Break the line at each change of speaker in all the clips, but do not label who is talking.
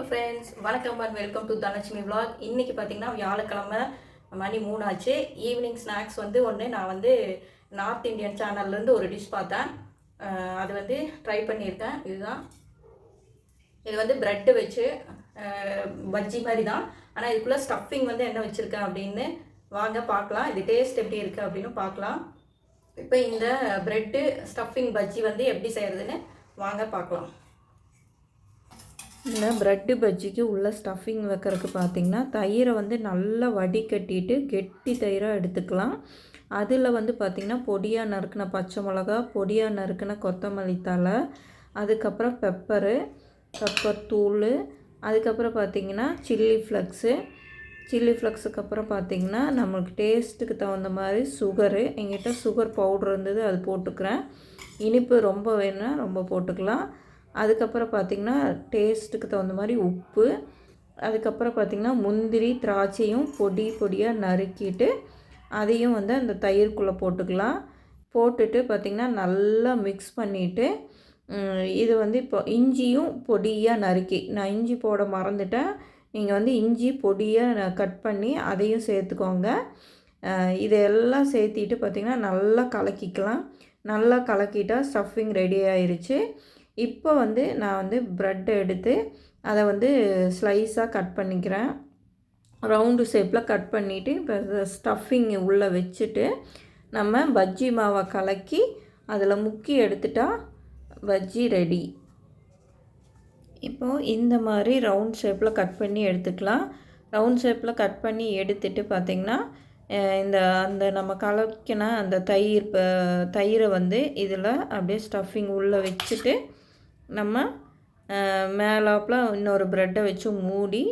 Hello friends வணக்கம் and welcome to Dhanalakshmi vlog. இன்றைக்கி பார்த்தீங்கன்னா வியாழக்கிழமை மணி மூணு ஆச்சு ஈவினிங் ஸ்நாக்ஸ் வந்து ஒன்று நான் வந்து நார்த் இந்தியன் சேனல்லேருந்து ஒரு டிஷ் பார்த்தேன். அது வந்து ட்ரை பண்ணியிருக்கேன். இதுதான். இது வந்து ப்ரெட்டு வச்சு பஜ்ஜி மாதிரி தான் ஆனால் இதுக்குள்ளே ஸ்டஃபிங் வந்து என்ன வச்சுருக்கேன் அப்படின்னு வாங்க பார்க்கலாம். இது டேஸ்ட் எப்படி இருக்குது அப்படின்னு பார்க்கலாம். இப்போ இந்த ப்ரெட்டு ஸ்டஃபிங் பஜ்ஜி வந்து எப்படி செய்கிறதுன்னு வாங்க பார்க்கலாம்.
இந்த ப்ரெட்டு பஜ்ஜிக்கு உள்ள ஸ்டஃபிங் வைக்கிறதுக்கு பார்த்தீங்கன்னா தயிரை வந்து நல்லா வடிகட்டிட்டு கெட்டி தயிராக எடுத்துக்கலாம். அதில் வந்து பார்த்திங்கன்னா பொடியாக நறுக்கின பச்சை மிளகா பொடியாக நறுக்கின கொத்தமல்லி தழை அதுக்கப்புறம் பெப்பரு பெப்பர் தூள் அதுக்கப்புறம் பார்த்திங்கன்னா சில்லி ஃப்ளக்ஸு சில்லி ஃப்ளக்ஸுக்கு அப்புறம் பார்த்திங்கன்னா நம்மளுக்கு டேஸ்ட்டுக்கு தகுந்த மாதிரி சுகரு எங்கிட்ட சுகர் பவுட்ரு இருந்தது அது போட்டுக்கிறேன். இனிப்பு ரொம்ப வேணும்னா ரொம்ப போட்டுக்கலாம். அதுக்கப்புறம் பார்த்திங்கன்னா டேஸ்ட்டுக்கு தகுந்த மாதிரி உப்பு அதுக்கப்புறம் பார்த்திங்கன்னா முந்திரி திராட்சையும் பொடி பொடியாக நறுக்கிட்டு அதையும் வந்து அந்த தயிர்க்குள்ளே போட்டுக்கலாம். போட்டுட்டு பார்த்திங்கன்னா நல்லா மிக்ஸ் பண்ணிவிட்டு இது வந்து இப்போ இஞ்சியும் பொடியாக நறுக்கி நான் இஞ்சி போட மறந்துட்டேன். நீங்கள் வந்து இஞ்சி பொடியாக கட் பண்ணி அதையும் சேர்த்துக்கோங்க. இதையெல்லாம் சேர்த்திட்டு பார்த்திங்கன்னா நல்லா கலக்கிக்கலாம். நல்லா கலக்கிட்டால் ஸ்டஃபிங் ரெடி ஆயிடுச்சு இப்போ வந்து நான் வந்து ப்ரெட் எடுத்து அதை வந்து ஸ்லைஸாக கட் பண்ணிக்கிறேன். ரவுண்டு ஷேப்பில் கட் பண்ணிவிட்டு இப்போ ஸ்டஃபிங் உள்ளே வச்சுட்டு நம்ம பஜ்ஜி மாவை கலக்கி அதில் முக்கி எடுத்துட்டா பஜ்ஜி ரெடி இப்போது இந்த மாதிரி ரவுண்ட் ஷேப்பில் கட் பண்ணி எடுத்துக்கலாம். ரவுண்ட் ஷேப்பில் கட் பண்ணி எடுத்துட்டு பார்த்திங்கன்னா இந்த அந்த நம்ம கலக்கின அந்த தயிர் தயிரை வந்து இதில் அப்படியே ஸ்டஃபிங் உள்ளே வச்சுட்டு நம்ம மேலாப்பில் இன்னொரு ப்ரெட்டை வச்சு மூடி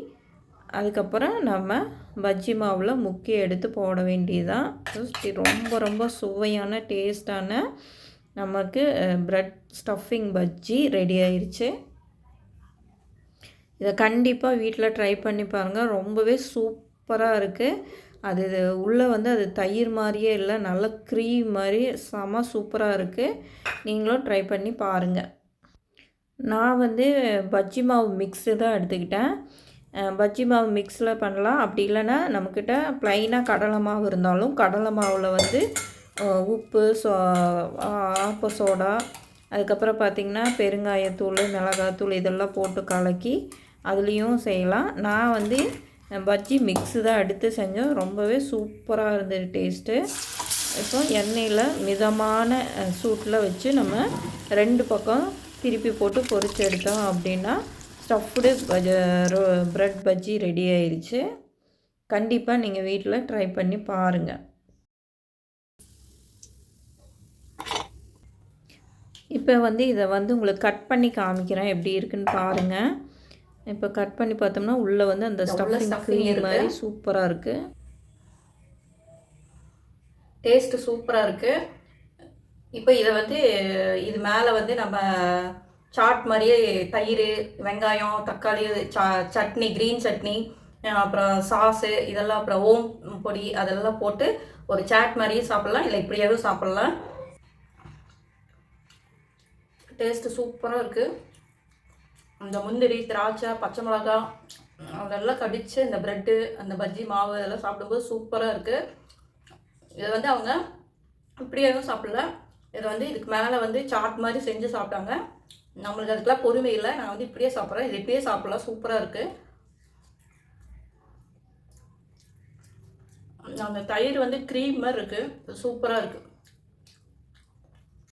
அதுக்கப்புறம் நம்ம பஜ்ஜி மாவில் முக்கி எடுத்து போட வேண்டியதுதான். ரொம்ப ரொம்ப சுவையான டேஸ்டான நமக்கு ப்ரெட் ஸ்டஃபிங் பஜ்ஜி ரெடி ஆயிடுச்சு இதை கண்டிப்பாக வீட்டில் ட்ரை பண்ணி பாருங்கள் ரொம்பவே சூப்பராக இருக்குது அது உள்ளே வந்து அது தயிர் மாதிரியே இல்லை நல்ல க்ரீம் மாதிரி செம சூப்பராக இருக்குது நீங்களும் ட்ரை பண்ணி பாருங்கள் நான் வந்து பஜ்ஜி மாவு மிக்ஸு தான் எடுத்துக்கிட்டேன். பஜ்ஜி மாவு மிக்ஸில் பண்ணலாம். அப்படி இல்லைன்னா நம்மக்கிட்ட ப்ளைனாக கடலை மாவு இருந்தாலும் கடலை மாவில் வந்து உப்பு சோ ஆப்ப சோடா அதுக்கப்புறம் பார்த்திங்கன்னா பெருங்காயத்தூள் மிளகாத்தூள் இதெல்லாம் போட்டு கலக்கி அதுலேயும் செய்யலாம். நான் வந்து பஜ்ஜி மிக்ஸு தான் எடுத்து செஞ்சோம் ரொம்பவே சூப்பராக இருந்தது டேஸ்ட்டு இப்போ எண்ணெயில் மிதமான சூட்டில் வச்சு நம்ம ரெண்டு பக்கம் திருப்பி போட்டு பொரிச்சு எடுத்தோம் அப்படின்னா ஸ்டஃப்டு பஜ ப்ரெட் பஜ்ஜி ரெடி ஆயிருச்சு. கண்டிப்பாக நீங்கள் வீட்டில் ட்ரை பண்ணி பாருங்கள் இப்போ வந்து இதை வந்து உங்களுக்கு கட் பண்ணி காமிக்கிறேன். எப்படி இருக்குன்னு பாருங்கள் இப்போ கட் பண்ணி பார்த்தோம்னா உள்ளே வந்து அந்த ஸ்டஃபிங் க்ரீம். மாதிரி சூப்பராக இருக்குது
டேஸ்ட்டு சூப்பராக இருக்குது இப்போ இதை வந்து இது மேலே வந்து நம்ம சாட் மாதிரியே தயிர் வெங்காயம் தக்காளி சா சட்னி க்ரீன் சட்னி அப்புறம் சாஸு இதெல்லாம் அப்புறம் ஓம் பொடி அதெல்லாம் போட்டு ஒரு சாட் மாதிரியே சாப்பிட்லாம். இல்லை இப்படியாவும் சாப்பிட்லாம். டேஸ்ட்டு சூப்பராக இருக்குது அந்த முந்திரி திராட்சை பச்சை மிளகா அதெல்லாம் கடித்து இந்த ப்ரெட்டு அந்த பஜ்ஜி மாவு இதெல்லாம் சாப்பிடும்போது சூப்பராக இருக்குது இதை வந்து அவங்க இப்படியாவும் சாப்பிடல இதை வந்து இதுக்கு மேலே வந்து சாட் மாதிரி செஞ்சு சாப்பிட்டாங்க. நம்மளுக்கு அதுக்கெலாம் பொறுமை இல்லை. நான் வந்து இப்படியே சாப்பிட்றேன். இது இப்படியே சாப்பிடலாம். சூப்பராக இருக்குது அந்த தயிர் வந்து க்ரீம் மாதிரி இருக்குது சூப்பராக இருக்குது